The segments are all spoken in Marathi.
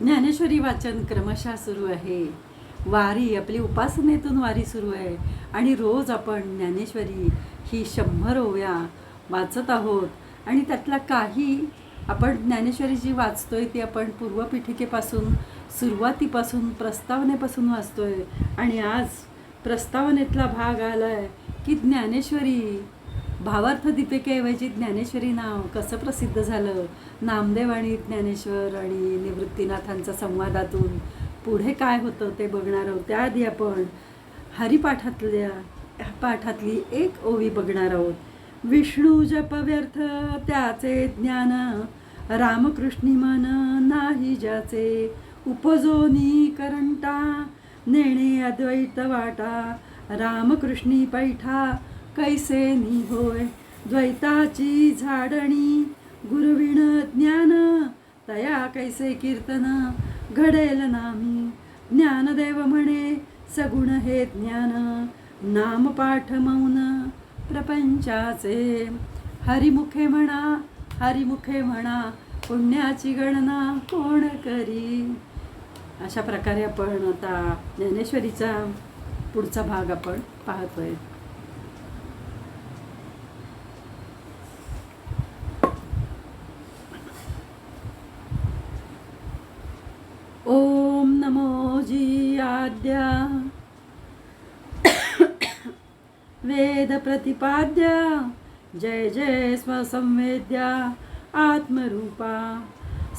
ज्ञानेश्वरी वाचन क्रमशः सुरू आहे. वारी आपली उपासनेतून वारी सुरू आहे. आणि रोज आपण ज्ञानेश्वरी ही शंभर ओव्या वाचत आहोत. आणि त्यातला काही आपण ज्ञानेश्वरी जी वाचतो आहे ती आपण पूर्वपीठिकेपासून सुरुवातीपासून प्रस्तावनेपासून वाचतो आहे आणि आज प्रस्तावनेतला भाग आला आहे की ज्ञानेश्वरी भावार्थ दीपिकेऐवजी ज्ञानेश्वरी नाव कसं प्रसिद्ध झालं? नामदेव आणि ज्ञानेश्वर आणि निवृत्तीनाथांच्या संवादातून पुढे काय होतं ते बघणार आहोत. त्याआधी आपण हरिपाठातल्या पाठातली एक ओवी बघणार आहोत. विष्णू जप व्यर्थ त्याचे ज्ञान रामकृष्णी मन नाही ज्याचे. उपजोनी करंटा नेणे अद्वैत वाटा रामकृष्णी पैठा कैसे निहोय द्वैताची झाडणी गुरुविण ज्ञान तया कैसे कीर्तन घडेल नामी? ज्ञानदेव म्हणे सगुण हे ज्ञान नामपाठ मौन प्रपंचाचे. हरिमुखे म्हणा हरिमुखे म्हणा पुण्याची गणना कोण करी? अशा प्रकारे आपण आता ज्ञानेश्वरीचा पुढचा भाग आपण पाहतोय ओम नमो जी आद्या वेद प्रतिपाद्या जय जय स्वसंवेद्या आत्मरूपा।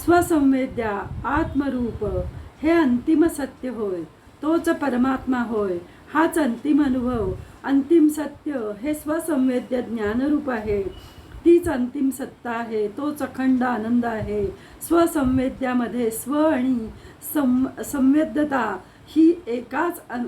स्वसंवेद्या आत्मरूप हे अंतिम सत्य होय तोच परमात्मा होय हाच अंतिम अनुभव अंतिम सत्य हे स्वसंवेद्य ज्ञानरूप आहे. तीच अंतिम सत्ता आहे तोच अखंड आनंद आहे. स्वसंवेद्यामध्ये स्व आणि सं संवेद्यता ही एकाच अन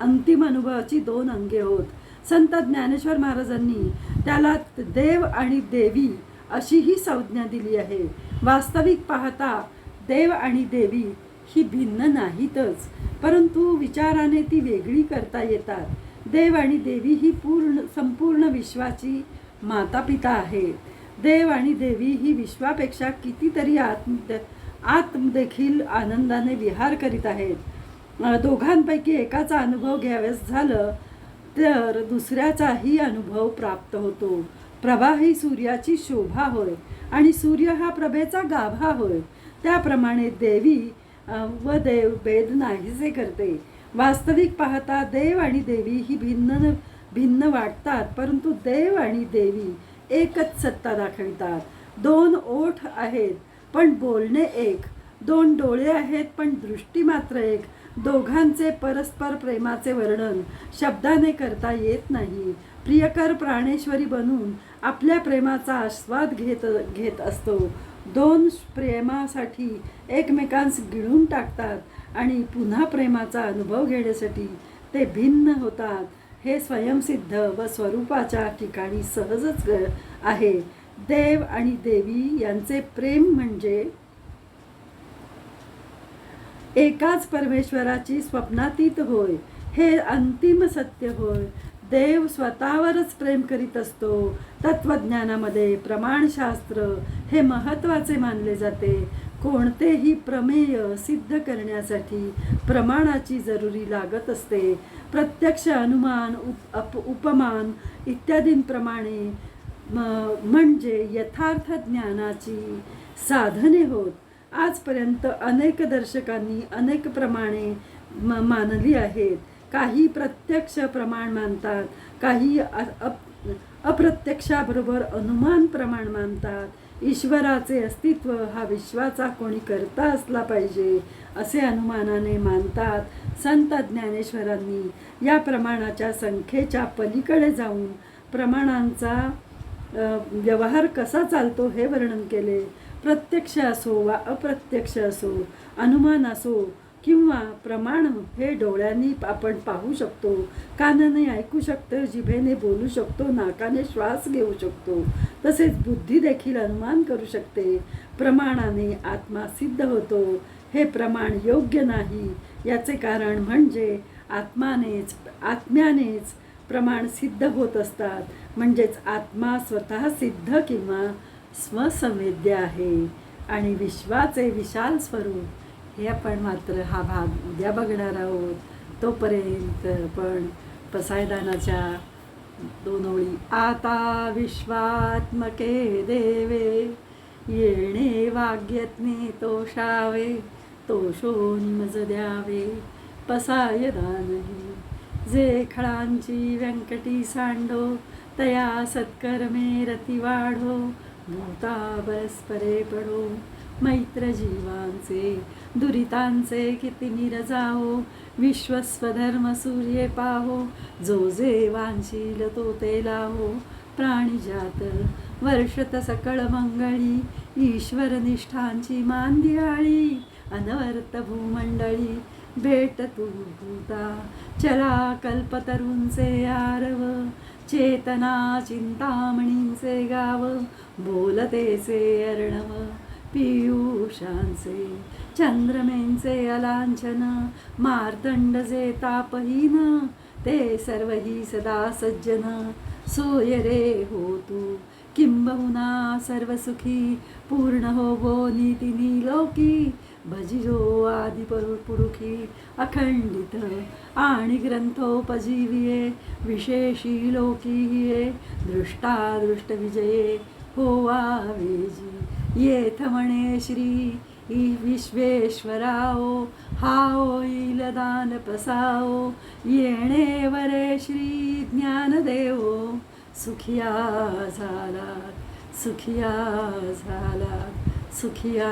अंतिम अनुभवाची दोन अंगे होत. संत ज्ञानेश्वर महाराजांनी त्याला देव आणि देवी अशी ही संज्ञा दिली आहे. वास्तविक पाहता देव आणि देवी ही भिन्न नाहीतच परंतु विचाराने ती वेगळी करता येतात. देव आणि देवी ही पूर्ण संपूर्ण विश्वाची माता पिता देव आणि देवी ही विश्वापेक्षा कितीतरी आत्म आत्म देखील आनंदाने विहार करीत आहेत. दोघांपैकी एकाचा अनुभव घ्यावेस झालं तर दुसऱ्याचाही अनुभव प्राप्त होतो. प्रभा ही सूर्याची शोभा होय आणि सूर्य हा प्रभेचा गाभा होय. त्याप्रमाणे देवी व देव भेद नाहीसे करते. वास्तविक पाहता देव आणि देवी ही भिन्न भिन्न वाटतात परंतु देव आणि देवी एकच सत्ता दाखवितात. दोन ओठ आहेत पण बोलणे एक. दोन डोळे आहेत पण दृष्टी मात्र एक. दोघांचे परस्पर प्रेमाचे वर्णन शब्दाने करता येत नाही. प्रियकर प्राणेश्वरी बनून आपल्या प्रेमाचा आस्वाद घेत घेत असतो. दोन प्रेमासाठी एकमेकांस गिळून टाकतात आणि पुन्हा प्रेमाचा अनुभव घेण्यासाठी ते भिन्न होतात. हे स्वयंसिद्ध व स्वरूपाच्या ठिकाणी सहजच ग- आहे. देव आणि देवी यांचे प्रेम म्हणजे एकाच परमेश्वराची स्वप्नातीत होय. हे अंतिम सत्य होय. देव स्वतःवरच प्रेम करीत असतो. तत्वज्ञानामध्ये प्रमाणशास्त्र हे महत्त्वाचे मानले जाते. कोणतेही प्रमेय सिद्ध करण्यासाठी प्रमाणाची जरुरी लागत असते. प्रत्यक्ष अनुमान उप अप उपमान इत्यादींप्रमाणे म्हणजे यथार्थ ज्ञानाची साधने होत. आजपर्यंत अनेक दर्शकांनी अनेक प्रमाणे म मानली आहेत. काही प्रत्यक्ष प्रमाण मानतात काही अप अप्रत्यक्षाबरोबर अनुमान प्रमाण मानतात. ईश्वराचे अस्तित्व हा विश्वाचा कोणी करता असला पाहिजे असे अनुमानाने मानतात संत ज्ञानेश्वरांनी. या प्रमाणाच्या संख्येच्या पलीकडे जाऊन प्रमाणांचा व्यवहार कसा चालतो हे वर्णन केले. प्रत्यक्ष असो वा अप्रत्यक्ष असो अनुमान असो किंवा प्रमाण हे डोळ्यांनी आपण पाहू शकतो. कानाने ऐकू शकतो जिभेने बोलू शकतो नाकाने श्वास घेऊ शकतो. तसेच बुद्धी देखील अनुमान करू शकते. प्रमाणाने आत्मा सिद्ध होतो. हे प्रमाण योग्य नाही. याचे कारण म्हणजे आत्मानेच आत्म्यानेच प्रमाण सिद्ध होत असतात. म्हणजेच आत्मा स्वतः सिद्ध किंवा स्वसंवेद्य आहे आणि विश्वाचे विशाल स्वरूप हे आपण मात्र हा भाग उद्या बघणार आहोत. तोपर्यंत पण पसायदानाच्या दोन ओळी आता विश्वात्मके देवे येणे वाग्यत्ने तोषावे तोषोनी मज द्यावे पसायदानही. जे खळांची व्यंकटी सांडो तया सत्कर्मे रती वाढो भूता परस्परे पडो मैत्र जीवांचे दुरितांचे किती निरजाओ विश्वस्वधर्म सूर्ये पाहो जो जे वांशील तो ते लाहो प्राणीजात वर्षत सकळ मंगळी ईश्वर निष्ठांची मांदियाळी अनवर्त भूमंडळी भेट तू भूता चला कल्पतरूंचे आरव चेतना चिंतामणींचे गाव बोलतेचे अर्णव पियुषांचे चंद्रमेंचे अलांछन मार्तंड जे तापहीन ते सर्वही सदा सज्जन. सोय रे हो तू किंबहुना सर्वसुखी पूर्ण हो गो नीतिनी लोकी भजिजो आदि पुरुखी अखंडित आणि ग्रंथोपजीविये विशेषी लोकी ये दृष्टा होवा येथ म्हणे श्री ई विश्वेश्वराओ हाओ इल दान पसाओ. येणे वरे श्री ज्ञानदेवो सुखिया झाला सुखिया झाला सुखिया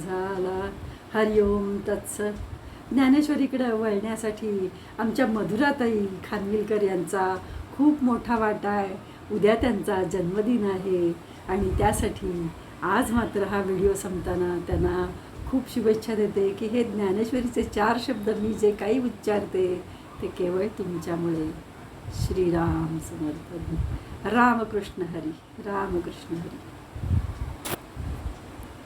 झाला हरिओम तत्सत. ज्ञानेश्वरीकडे वळण्यासाठी आमच्या मधुराताई खानविलकर यांचा खूप मोठा वाटा आहे. उद्या त्यांचा जन्मदिन आहे. आणि त्यासाठी आज मात्र हा व्हिडिओ संपताना त्यांना खूप शुभेच्छा देते की हे ज्ञानेश्वरीचे चार शब्द मी जे काही उच्चारते ते केवळ तुमच्यामुळे. श्रीराम समर्पण. रामकृष्ण हरी रामकृष्ण हरी.